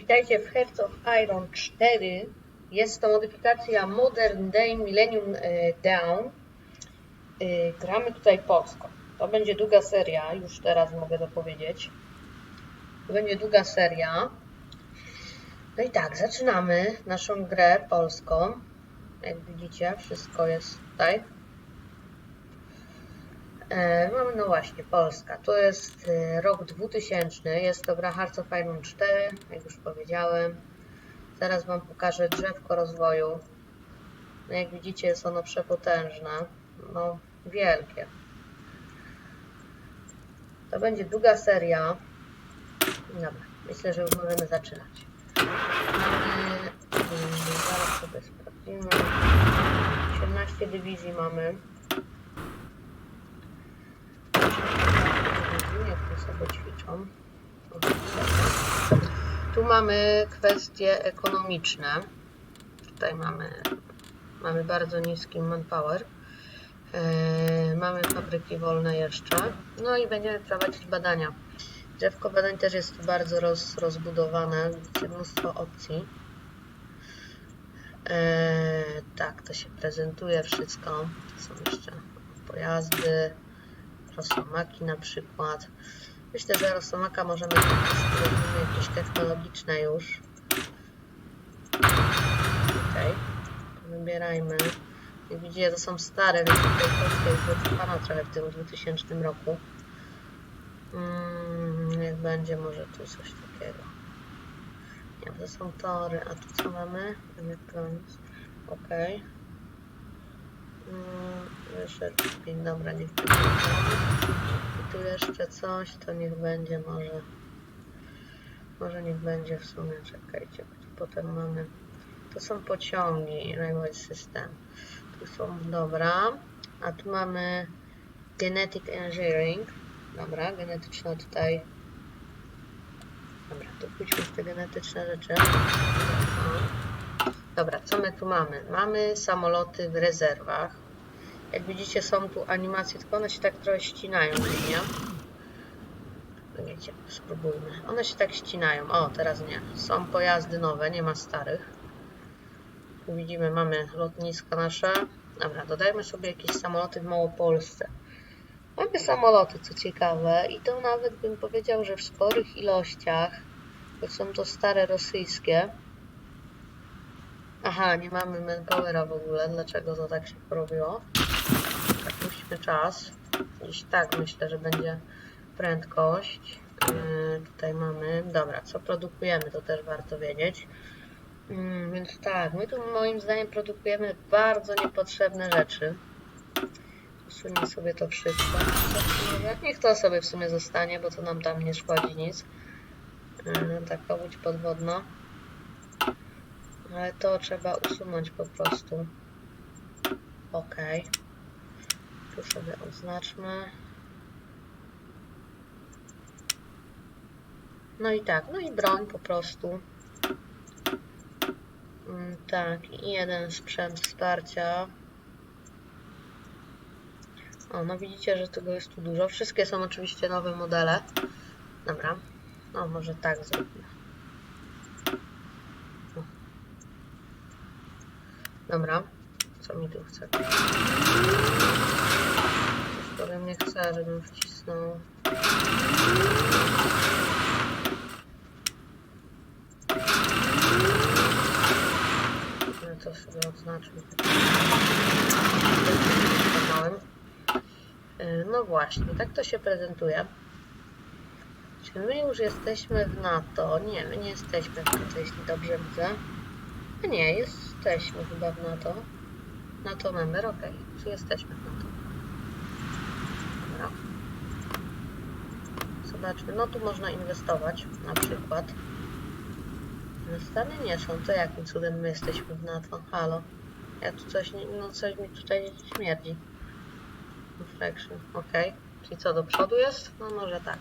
Witajcie w Hearts of Iron 4. Jest to modyfikacja Modern Day Millennium e, Dawn. E, Gramy tutaj polsko. To będzie długa seria, już teraz mogę to powiedzieć. To będzie długa seria. No i tak, zaczynamy naszą grę polską. Jak widzicie, wszystko jest tutaj. E, Mamy, no właśnie, Polska. To jest e, rok 2000. Jest to gra Hearts of Iron 4, jak już powiedziałem. Zaraz Wam pokażę drzewko rozwoju. No jak widzicie, jest ono przepotężne. No, wielkie. To będzie długa seria. Dobra, myślę, że już możemy zaczynać. Mamy, mm, zaraz sobie sprawdzimy. 18 dywizji mamy. Jak tu sobie ćwiczą. Tu mamy kwestie ekonomiczne. Tutaj mamy, mamy bardzo niski manpower. Yy, mamy fabryki wolne jeszcze. No i będziemy prowadzić badania. Drzewko badań też jest bardzo roz, rozbudowane. Widzicie mnóstwo opcji. Yy, tak, to się prezentuje wszystko. Są jeszcze pojazdy, rosomaki na przykład. Myślę, że rosomaka możemy jakieś technologiczne już. Okej, wybierajmy. Jak widzicie, to są stare, więc tutaj Polska jest wytrwana trochę w tym 2000 roku. Mm, niech będzie może tu coś takiego. Nie, to są tory, a tu co mamy? Electronics. Okej. Mm, Wyszedł spin, dobra, niech będzie. I tu jeszcze coś, to niech będzie może. Może niech będzie w sumie, czekajcie, bo tu potem mamy. To są pociągi, Railway System. Tu są, dobra. A tu mamy Genetic Engineering. Dobra, genetyczne tutaj. Dobra, to pójdźmy w te genetyczne rzeczy. Dobra, co my tu mamy? Mamy samoloty w rezerwach. Jak widzicie, są tu animacje, tylko one się tak trochę ścinają, nie? No wiecie, spróbujmy. One się tak ścinają. O, teraz nie. Są pojazdy nowe, nie ma starych. Tu widzimy, mamy lotniska nasze. Dobra, dodajmy sobie jakieś samoloty w Małopolsce. Mamy samoloty, co ciekawe, i to nawet bym powiedział, że w sporych ilościach, bo są to stare rosyjskie. Aha, nie mamy manpowera w ogóle. Dlaczego to tak się porobiło? Czas. Gdzieś tak myślę, że będzie prędkość. Yy, tutaj mamy. Dobra, co produkujemy, to też warto wiedzieć. Yy, więc tak, my tu moim zdaniem produkujemy bardzo niepotrzebne rzeczy. Usuńmy sobie to wszystko. Niech to sobie w sumie zostanie, bo to nam tam nie szkodzi nic. Yy, taka łódź podwodna. Ale to trzeba usunąć po prostu. OK. Tu sobie oznaczmy. No i tak, no i broń po prostu. Mm, Tak, i jeden sprzęt wsparcia. O, no widzicie, że tego jest tu dużo. Wszystkie są oczywiście nowe modele. Dobra. No, może tak zróbmy. Dobra, co mi tu chce? Ode mnie chce, żebym wcisnął. No to sobie odznaczmy. Małem. No właśnie, tak to się prezentuje. Czy my już jesteśmy w NATO? Nie, my nie jesteśmy w NATO, jeśli dobrze widzę. A nie, jesteśmy chyba w NATO. NATO member, ok. Czy jesteśmy w NATO? Dobra. Zobaczmy, no tu można inwestować na przykład. Ale Stany nie są, to jakim cudem my jesteśmy w NATO? Halo. Ja tu coś, no coś mi tutaj śmierdzi. Reflection, ok. Czyli co, do przodu jest? No może tak.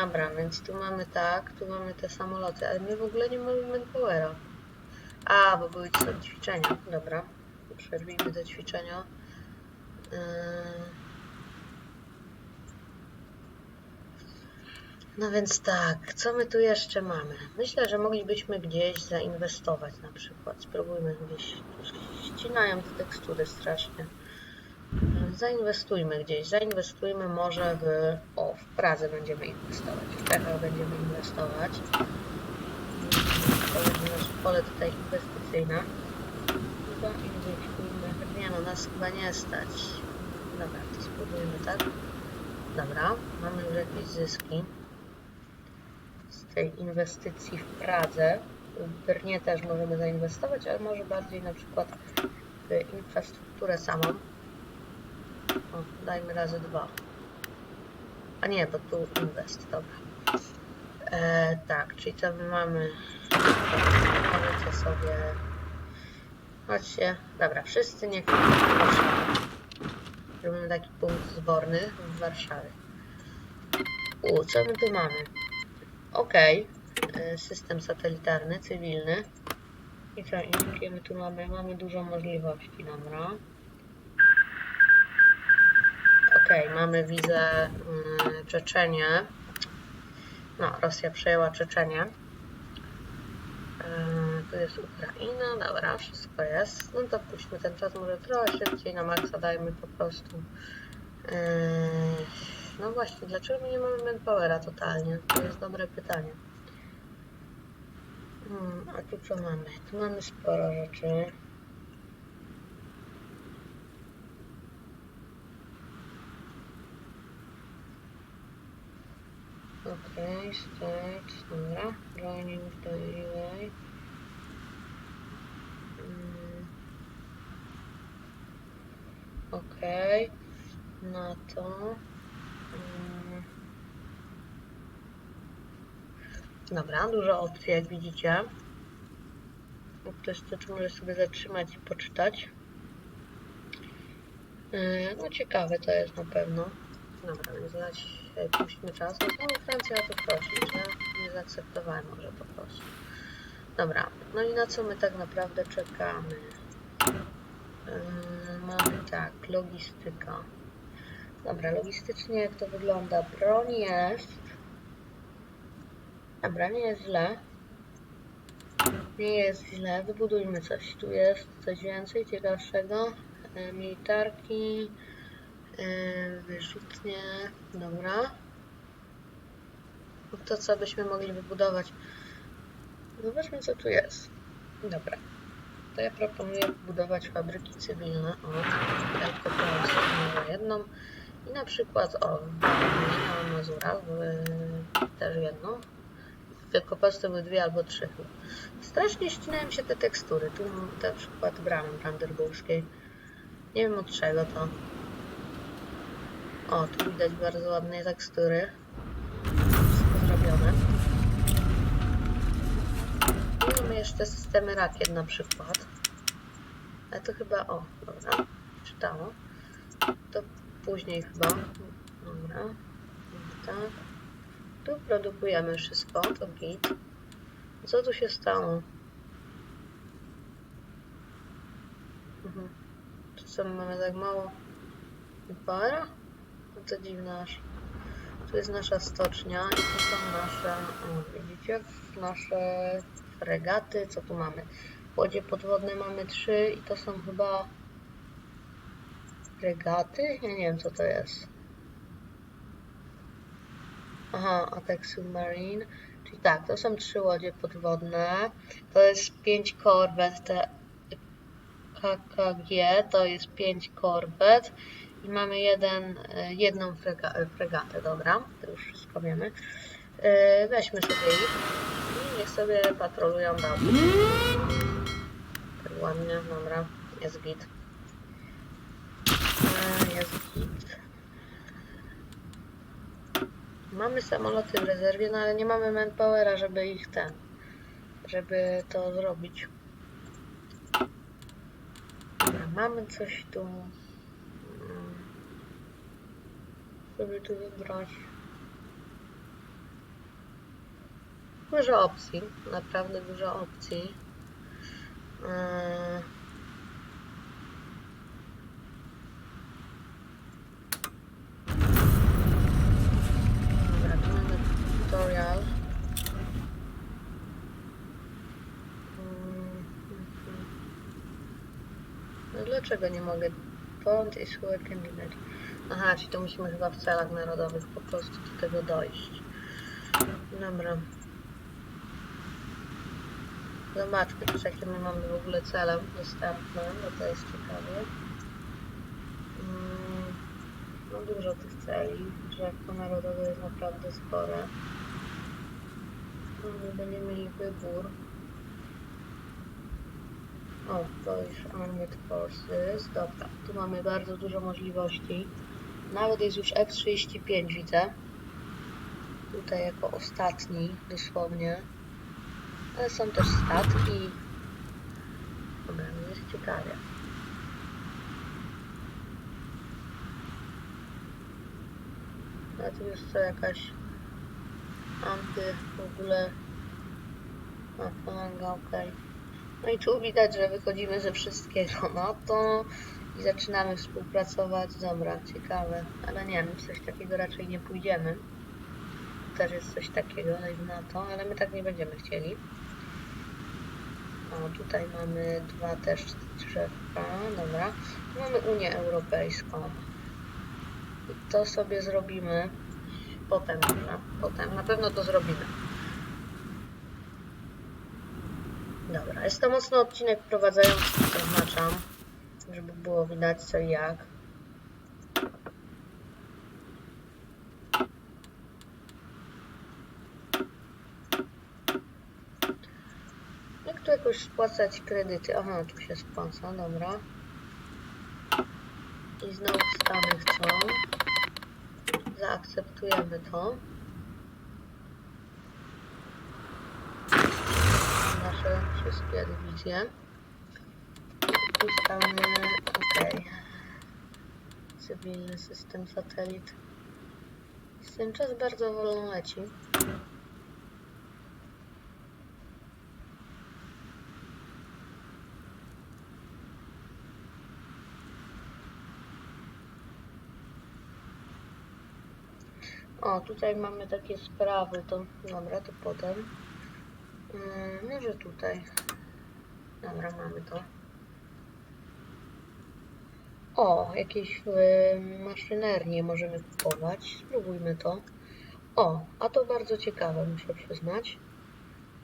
Dobra, więc tu mamy tak, tu mamy te samoloty, ale my w ogóle nie mamy manpowera. A, bo były są ćwiczenia. Dobra. Przerwijmy te ćwiczenia. Yy. No więc tak, co my tu jeszcze mamy? Myślę, że moglibyśmy gdzieś zainwestować na przykład. Spróbujmy gdzieś. Ścinają te tekstury strasznie. Zainwestujmy gdzieś. Zainwestujmy może w. O, w Pradze będziemy inwestować. W Czechach będziemy inwestować. To będzie nasze pole tutaj inwestycyjne. Zainwestujmy. Nie no, nas chyba nie stać. Dobra, to spróbujmy tak. Dobra, mamy już jakieś zyski tej inwestycji w Pradze. W Brnie też możemy zainwestować, ale może bardziej na przykład w infrastrukturę samą. O, dajmy razy dwa. A nie, bo tu inwest, dobra. E, tak, czyli co my mamy? Możecie sobie... Chodźcie. Dobra, wszyscy niech. Robimy taki punkt zborny w Warszawie. U, co my tu mamy? Okej. E, System satelitarny, cywilny. I co, jakie my tu mamy? Mamy dużo możliwości, dobra. Okej, mamy wizę y, Czeczenię. No, Rosja przejęła Czeczenię. E, tu jest Ukraina, dobra, wszystko jest. No to puśćmy ten czas może trochę szybciej, na maksa dajmy po prostu. E, no właśnie, dlaczego my nie mamy manpowera totalnie? To jest dobre pytanie. Hmm, a tu co mamy? Tu mamy sporo rzeczy. Okay, start, dobra. Joining the relay. Mm. Okej, na to. Mm. Dobra, dużo opcji, jak widzicie. Ktoś czy może sobie zatrzymać i poczytać. Yy, No ciekawe to jest na pewno. Dobra, więc dać puśćmy czas. No Francja o to prosi, że nie zaakceptowałem może po prostu. Dobra, no i na co my tak naprawdę czekamy? Yy, mamy tak, logistyka. Dobra, logistycznie jak to wygląda? Broń jest. Dobra, nie jest źle. Nie jest źle, wybudujmy coś. Tu jest coś więcej ciekawszego. E, Militarki, e, wyrzutnie, dobra. No To co byśmy mogli wybudować? Zobaczmy co tu jest. Dobra. To ja proponuję budować fabryki cywilne. O, tylko może jedną. I na przykład o, na Mazurach w- też jedną. W Wielkopolsce były dwie albo trzy. chyba. Strasznie ścinają się te tekstury. Tu na przykład bramy brandenburskiej. Nie wiem od czego to. O, tu widać bardzo ładne tekstury. Wszystko zrobione. I mamy jeszcze systemy rakiet na przykład. Ale to chyba, o, dobra, czytało. To później chyba. Dobra, tak. Tu produkujemy wszystko, to git. Co tu się stało? Mhm. Czy co, my mamy tak mało para? No to dziwne aż. Tu jest nasza stocznia i tu są nasze, o, widzicie, nasze fregaty. Co tu mamy? Łodzie podwodne mamy trzy i to są chyba fregaty? Ja nie wiem co to jest. Aha, Attack Submarine. Czyli tak, to są trzy łodzie podwodne. To jest pięć korwet. Te KKG to jest pięć korwet. I mamy jeden, e, jedną e, fregatę, dobra, to już wszystko wiemy. E, Weźmy sobie ich i niech sobie patrolują dalej. Tak ładnie, dobra, jest git. Jest git. Mamy samoloty w rezerwie, no ale nie mamy manpowera, żeby ich ten, żeby to zrobić. Mamy coś tu. Mm. Żeby tu wybrać. Dużo opcji, naprawdę dużo opcji. Yy. Dobra, tu mamy No dlaczego nie mogę? Pond is who candidate. Aha, czyli to musimy chyba w celach narodowych po prostu do tego dojść. Dobra. Zobaczmy, czy jakie my mamy w ogóle cele dostępne, bo to jest ciekawe. Mm, No dużo tych celi, drzewko narodowe jest naprawdę spore. No, nie będziemy mieli wybór. O, Polish Armed Forces. Dobra, tu mamy bardzo dużo możliwości. Nawet jest już F-35, widzę. Tutaj jako ostatni, dosłownie. Ale są też statki. Dobra, no jest ciekawie. A tu to jakaś anty w ogóle. A, okej. No i tu widać, że wychodzimy ze wszystkiego. No to i zaczynamy współpracować. Dobra, ciekawe. Ale nie, coś takiego raczej nie pójdziemy. Też jest coś takiego, dajmy na to, ale my tak nie będziemy chcieli. O, tutaj mamy dwa też drzewka. Dobra. Mamy Unię Europejską. I to sobie zrobimy potem, dobra. Potem. Na pewno to zrobimy. Dobra, jest to mocno odcinek wprowadzający, zaznaczam, żeby było widać co i jak. Jak tu jakoś spłacać kredyty? Aha, tu się spłaca, dobra. I znowu Stany chcą. Zaakceptujemy to. nasze wszystkie dywizje. Ustalmy, ok. Cywilny system satelit. Ten czas bardzo wolno leci. O, tutaj mamy takie sprawy, to dobra, to potem. Mm, Może tutaj. Dobra, mamy to. O, jakieś maszynernie możemy kupować. Spróbujmy to. O, a to bardzo ciekawe, muszę przyznać.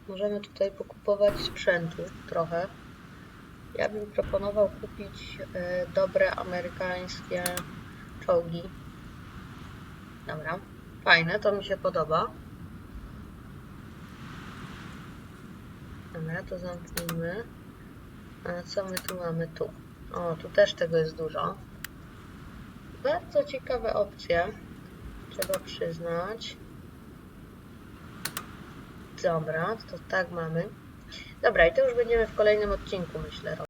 Możemy tutaj pokupować sprzętu trochę. Ja bym proponował kupić y, dobre amerykańskie czołgi. Dobra, fajne, to mi się podoba. Dobra, to zamknijmy. A co my tu mamy tu? O, tu też tego jest dużo. Bardzo ciekawe opcje. Trzeba przyznać. Dobra, to tak mamy. Dobra, i to już będziemy w kolejnym odcinku, myślę,